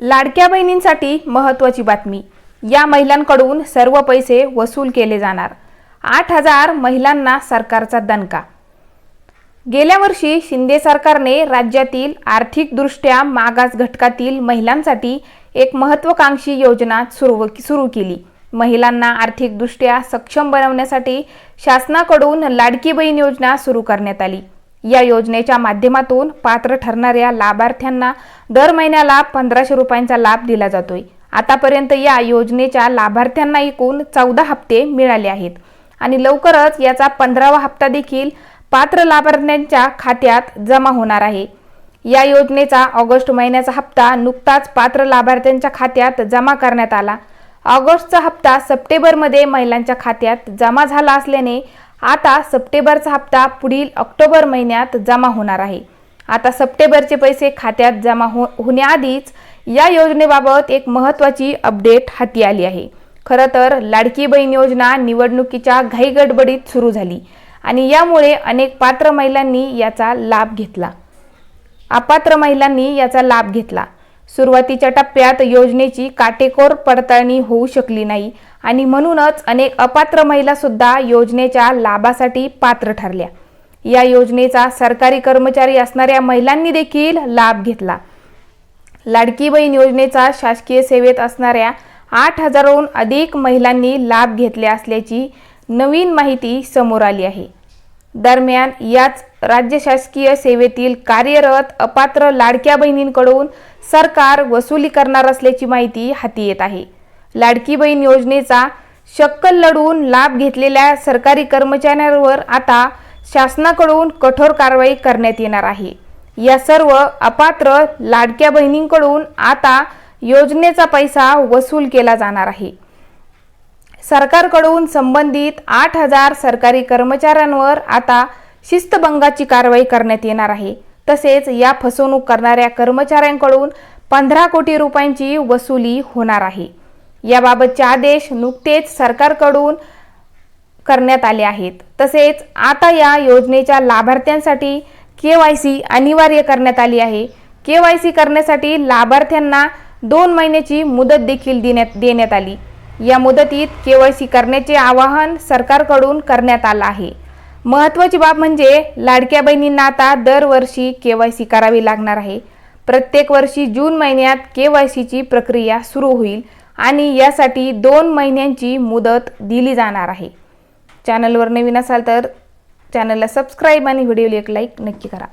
लाडक्या बहिणींसाठी महत्त्वाची बातमी. या महिलांकडून सर्व पैसे वसूल केले जाणार. आठ हजार महिलांना सरकारचा दणका. गेल्या वर्षी शिंदे सरकारने राज्यातील आर्थिकदृष्ट्या मागास घटकातील महिलांसाठी एक महत्त्वाकांक्षी योजना सुरू सुरू केली. महिलांना आर्थिकदृष्ट्या सक्षम बनवण्यासाठी शासनाकडून लाडकी बहीण योजना सुरू करण्यात आली. या योजनेच्या माध्यमातून पात्र ठरणाऱ्या लाभार्थ्यांना दर महिन्याला पंधराशे रुपयांचा लाभ दिला जातोय. आतापर्यंत या योजनेच्या लाभार्थ्यांना एकूण चौदा हप्ते मिळाले आहेत आणि लवकरच याचा पंधरावा हप्ता देखील पात्र लाभार्थ्यांच्या खात्यात जमा होणार आहे. या योजनेचा ऑगस्ट महिन्याचा हप्ता नुकताच पात्र लाभार्थ्यांच्या खात्यात जमा करण्यात आला. ऑगस्टचा हप्ता सप्टेंबरमध्ये महिलांच्या खात्यात जमा झाला असल्याने आता सप्टेंबरचा हप्ता पुढील ऑक्टोबर महिन्यात जमा होणार आहे. आता सप्टेंबरचे पैसे खात्यात जमा हो होण्याआधीच या योजनेबाबत एक महत्त्वाची अपडेट हाती आली आहे. खरं तर लाडकी बहीण योजना निवडणुकीच्या घाईगडबडीत सुरू झाली आणि यामुळे अनेक पात्र महिलांनी याचा लाभ घेतला. अपात्र महिलांनी याचा लाभ घेतला. सुरुवातीच्या टप्प्यात योजनेची काटेकोर पडताळणी होऊ शकली नाही आणि म्हणूनच अनेक अपात्र महिला सुद्धा योजनेच्या लाभासाठी पात्र ठरल्या. या योजनेचा सरकारी कर्मचारी असणाऱ्या महिलांनी देखील लाभ घेतला. लाडकी बहीण योजनेचा शासकीय सेवेत असणाऱ्या आठ हजारहून अधिक महिलांनी लाभ घेतले असल्याची नवीन माहिती समोर आली आहे. दरम्यान याच राज्य शासकीय सेवेतील कार्यरत अपात्र लाडक्या बहिणींकडून सरकार वसुली करणार असल्याची माहिती हाती येत आहे. लाडकी बहीण योजनेचा शक्कल लढवून लाभ घेतलेल्या सरकारी कर्मचाऱ्यांवर आता शासनाकडून कठोर कारवाई करण्यात येणार आहे. या सर्व अपात्र लाडक्या बहिणींकडून आता योजनेचा पैसा वसूल केला जाणार आहे. सरकारकडून संबंधित आठ हजार सरकारी कर्मचाऱ्यांवर आता शिस्तभंगाची कारवाई करण्यात येणार आहे. तसेच या फसवणूक करणाऱ्या कर्मचाऱ्यांकडून पंधरा कोटी रुपयांची वसुली होणार आहे. याबाबतचे आदेश नुकतेच सरकारकडून करण्यात आले आहेत. तसेच आता या योजनेच्या लाभार्थ्यांसाठी के वाय सी अनिवार्य करण्यात आली आहे. के वाय सी करण्यासाठी लाभार्थ्यांना दोन महिन्याची मुदत देखील देण्यात देण्यात आली. या मुदतीत के वाय सी करण्याचे आवाहन सरकारकडून करण्यात आलं आहे. महत्त्वाची बाब म्हणजे लाडक्या बहिणींना आता दरवर्षी के वाय सी करावी लागणार आहे. प्रत्येक वर्षी जून महिन्यात के वाय सीची प्रक्रिया सुरू होईल आणि यासाठी दोन महिन्यांची मुदत दिली जाणार आहे. चॅनलवर नवीन असाल तर चॅनलला सबस्क्राईब आणि व्हिडिओला एक लाईक नक्की करा.